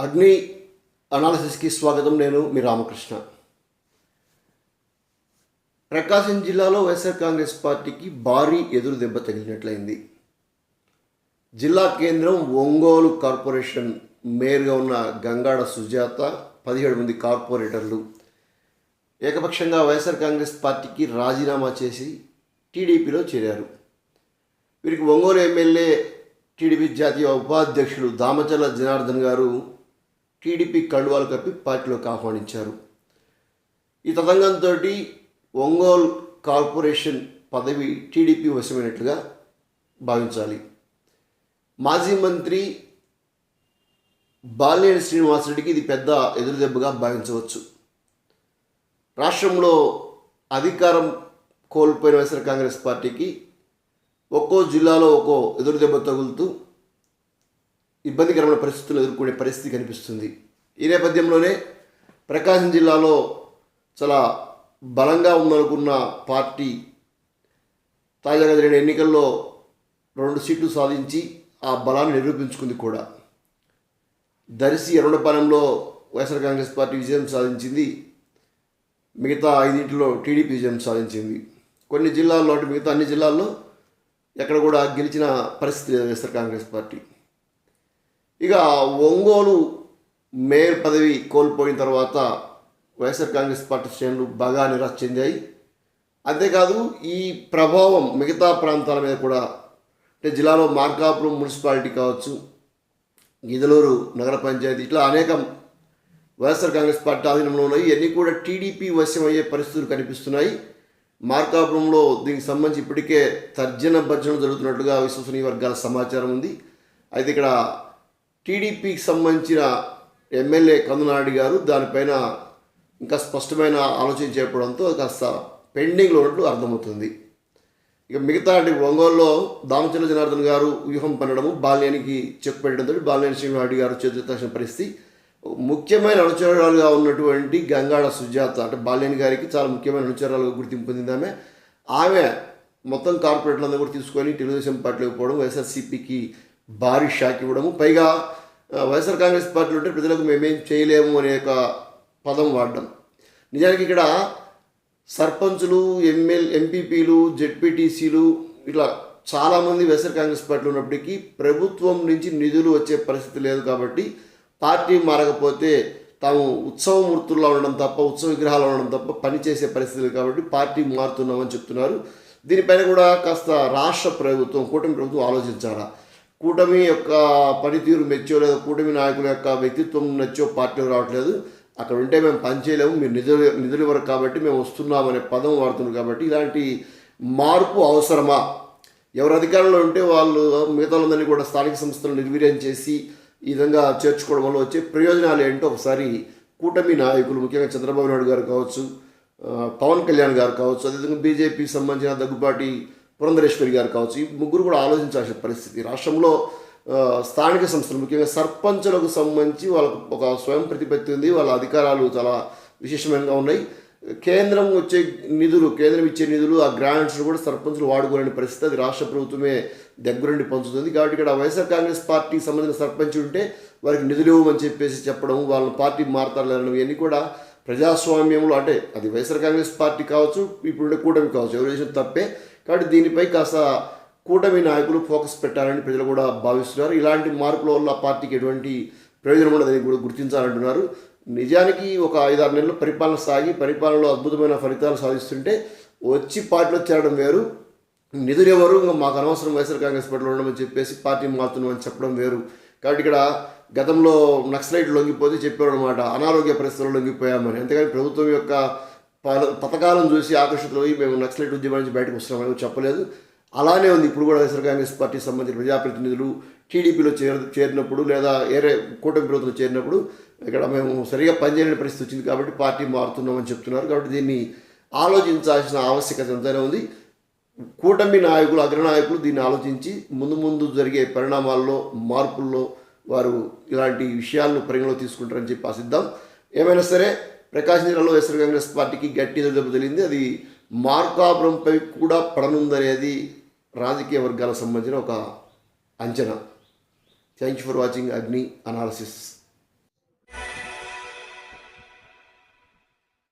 అగ్ని అనాలసిస్కి స్వాగతం నేను మీ రామకృష్ణ. ప్రకాశం జిల్లాలో వైఎస్ఆర్ కాంగ్రెస్ పార్టీకి భారీ ఎదురు దెబ్బ తగిలినట్లయింది. జిల్లా కేంద్రం ఒంగోలు కార్పొరేషన్ మేయర్గా ఉన్న గంగాడ సుజాత పదిహేడు మంది కార్పొరేటర్లు. ఏకపక్షంగా వైఎస్ఆర్ కాంగ్రెస్ పార్టీకి రాజీనామా చేసి టీడీపీలో చేరారు. వీరికి ఒంగోలు ఎమ్మెల్యే టీడీపీ జాతీయ ఉపాధ్యక్షులు దామచర్ల జనార్దన్ గారు టీడీపీ కండువాలు కప్పి పార్టీలోకి ఆహ్వానించారు. ఈ తతంగంతో ఒంగోలు కార్పొరేషన్ పదవి టీడీపీ వశమైనట్లుగా భావించాలి. మాజీ మంత్రి బాలినేని శ్రీనివాసరెడ్డికి ఇది పెద్ద ఎదురుదెబ్బగా భావించవచ్చు. రాష్ట్రంలో అధికారం కోల్పోయిన వైఎస్ఆర్ కాంగ్రెస్ పార్టీకి ఒక్కో జిల్లాలో ఒక్కో ఎదురుదెబ్బ తగులుతూ ఇబ్బందికరమైన పరిస్థితులు ఎదుర్కొనే పరిస్థితి కనిపిస్తుంది. ఈ నేపథ్యంలోనే ప్రకాశం జిల్లాలో చాలా బలంగా ఉందనుకున్న పార్టీ తాజాగా జరిగిన ఎన్నికల్లో రెండు సీట్లు సాధించి ఆ బలాన్ని నిరూపించుకుంది కూడా. దర్శి ఎర్రడపాలెంలో వైఎస్ఆర్ కాంగ్రెస్ పార్టీ విజయం సాధించింది. మిగతా ఐదింటిలో టీడీపీ విజయం సాధించింది. కొన్ని జిల్లాల్లో మిగతా అన్ని జిల్లాల్లో ఎక్కడ కూడా గెలిచిన పరిస్థితి లేదు వైఎస్ఆర్ కాంగ్రెస్ పార్టీ. ఇక ఒంగోలు మేయర్ పదవి కోల్పోయిన తర్వాత వైఎస్ఆర్ కాంగ్రెస్ పార్టీ శ్రేణులు బాగా నిరాశ చెందాయి. అంతేకాదు ఈ ప్రభావం మిగతా ప్రాంతాల మీద కూడా అంటే జిల్లాలో మార్కాపురం మున్సిపాలిటీ కావచ్చు గిదలూరు నగర పంచాయతీ ఇట్లా అనేకం వైఎస్ఆర్ కాంగ్రెస్ పార్టీ ఆధీనంలో ఉన్నాయి. ఇవన్నీ కూడా టీడీపీ వశమయ్యే పరిస్థితులు కనిపిస్తున్నాయి. మార్కాపురంలో దీనికి సంబంధించి ఇప్పటికే తర్జన భర్జన జరుగుతున్నట్లుగా విశ్వసనీయ వర్గాల సమాచారం ఉంది. అయితే ఇక్కడ టీడీపీకి సంబంధించిన ఎమ్మెల్యే కందునాయుడు గారు దానిపైన ఇంకా స్పష్టమైన ఆలోచన చేయడంతో అది కాస్త పెండింగ్లో ఉన్నట్లు అర్థమవుతుంది. ఇక మిగతా అంటే ఒంగోలులో దామచంద్ర జనార్దన్ గారు వ్యూహం పన్నడము బాల్యానికి చెక్ పెట్టడంతో బాల్యాని శ్రీనివాడి గారు చేతులెత్తాల్సిన పరిస్థితి. ముఖ్యమైన అనుచరురాలుగా ఉన్నటువంటి గంగాడ సుజాత అంటే బాల్యాని గారికి చాలా ముఖ్యమైన అనుచరురాలుగా గుర్తింపు పొందింది ఆమె. ఆమె మొత్తం కార్పొరేట్లందరూ కూడా తీసుకొని తెలుగుదేశం పార్టీలోకి పోవడం వైఎస్ఆర్సీపీకి భారీ షాక్ ఇవ్వడము. పైగా వైఎస్ఆర్ కాంగ్రెస్ పార్టీలో ఉంటే ప్రజలకు మేమేం చేయలేము అనే ఒక పదం వాడడం. నిజానికి ఇక్కడ సర్పంచులు ఎంఎల్ ఎంపీపీలు జెడ్పీటీసీలు ఇట్లా చాలామంది వైఎస్ఆర్ కాంగ్రెస్ పార్టీలో ఉన్నప్పటికీ ప్రభుత్వం నుంచి నిధులు వచ్చే పరిస్థితి లేదు కాబట్టి పార్టీ మారకపోతే తాము ఉత్సవమూర్తుల్లో ఉండడం తప్ప ఉత్సవ విగ్రహాలు ఉండడం తప్ప పనిచేసే పరిస్థితి లేదు కాబట్టి పార్టీ మారుతున్నామని చెప్తున్నారు. దీనిపైన కూడా కాస్త రాష్ట్ర ప్రభుత్వం కూటమి ప్రభుత్వం ఆలోచించాలా? కూటమి యొక్క పనితీరు మెచ్చో లేదా కూటమి నాయకుల యొక్క వ్యక్తిత్వం నచ్చో పార్టీలో రావట్లేదు. అక్కడ ఉంటే మేము పని చేయలేము. మీరు నిధులు నిధులు ఇవ్వరు కాబట్టి మేము వస్తున్నామనే పదం వాడుతున్నాం కాబట్టి ఇలాంటి మార్పు అవసరమా? ఎవరు అధికారంలో ఉంటే వాళ్ళు మిగతా వాళ్ళందరినీ కూడా స్థానిక సంస్థలు నిర్వీర్యం చేసి ఈ విధంగా చేర్చుకోవడం వల్ల వచ్చే ప్రయోజనాలు ఏంటో ఒకసారి కూటమి నాయకులు ముఖ్యంగా చంద్రబాబు నాయుడు గారు కావచ్చు పవన్ కళ్యాణ్ గారు కావచ్చు అదేవిధంగా బీజేపీకి సంబంధించిన దగ్గుబాటి పురంధరేశ్వరి గారు కావచ్చు ఈ ముగ్గురు కూడా ఆలోచించాల్సిన పరిస్థితి. రాష్ట్రంలో స్థానిక సంస్థలు ముఖ్యంగా సర్పంచులకు సంబంధించి వాళ్ళకు ఒక స్వయం ప్రతిపత్తి ఉంది వాళ్ళ అధికారాలు చాలా విశేషంగా ఉన్నాయి. కేంద్రం వచ్చే నిధులు కేంద్రం ఇచ్చే నిధులు ఆ గ్రాంట్స్ కూడా సర్పంచులు వాడుకోలేని పరిస్థితి. అది రాష్ట్ర ప్రభుత్వమే దగ్గరుండి పంచుతుంది. కాబట్టి ఇక్కడ వైఎస్ఆర్ కాంగ్రెస్ పార్టీకి సంబంధించిన సర్పంచ్ ఉంటే వారికి నిధులు ఇవ్వమని చెప్పేసి చెప్పడం వాళ్ళని పార్టీ మారతారు ఇవన్నీ కూడా ప్రజాస్వామ్యంలో అంటే అది వైఎస్ఆర్ కాంగ్రెస్ పార్టీ కావచ్చు ఇప్పుడుండే కూటమి కావచ్చు ఎవరు చేసిన తప్పే. కాబట్టి దీనిపై కాస్త కూటమి నాయకులు ఫోకస్ పెట్టాలని ప్రజలు కూడా భావిస్తున్నారు. ఇలాంటి మార్పుల వల్ల పార్టీకి ఎటువంటి ప్రయోజనం ఉండదని కూడా గుర్తించాలంటున్నారు. నిజానికి ఒక ఐదారు నెలలు పరిపాలన సాగి పరిపాలనలో అద్భుతమైన ఫలితాలు సాధిస్తుంటే వచ్చి పార్టీలో చేరడం వేరు. నిధులు ఎవరు ఇంకా మాకు అనవసరం వైఎస్ఆర్ కాంగ్రెస్ పార్టీలో ఉండమని చెప్పేసి పార్టీ మారుతున్నామని చెప్పడం వేరు. కాబట్టి ఇక్కడ గతంలో నక్సలైట్ లొంగిపోతే చెప్పారు అనమాట అనారోగ్య పరిస్థితుల్లో లొంగిపోయామని. అంతేగాని ప్రభుత్వం యొక్క పల- పథకాలను చూసి ఆకర్షితులై మేము నక్సలైట్ ఉద్యమం నుంచి బయటకు వస్తున్నామని చెప్పలేదు. అలానే ఉంది. ఇప్పుడు కూడా వైఎస్ఆర్ కాంగ్రెస్ పార్టీకి సంబంధించిన ప్రజాప్రతినిధులు టీడీపీలో చేర చేరినప్పుడు లేదా ఏరే కూటమి ప్రభుత్వం చేరినప్పుడు ఇక్కడ మేము సరిగా పనిచేయని పరిస్థితి వచ్చింది కాబట్టి పార్టీ మారుతున్నామని చెప్తున్నారు. కాబట్టి దీన్ని ఆలోచించాల్సిన ఆవశ్యకత ఎంతైనా ఉంది. కూటమి నాయకులు అగ్రనాయకులు దీన్ని ఆలోచించి ముందు ముందు జరిగే పరిణామాల్లో మార్పుల్లో వారు ఇలాంటి విషయాలను పరిగణలో తీసుకుంటారని చెప్పి ఆశిద్దాం. ఏమైనా సరే ప్రకాశం జిల్లాలో వైఎస్ఆర్ కాంగ్రెస్ పార్టీకి గట్టి దెబ్బ తెలిగింది అది మార్కాపురంపై కూడా పడనుందనేది రాజకీయ వర్గాలకు సంబంధించిన ఒక అంచనా. Thank you for watching Agni analysis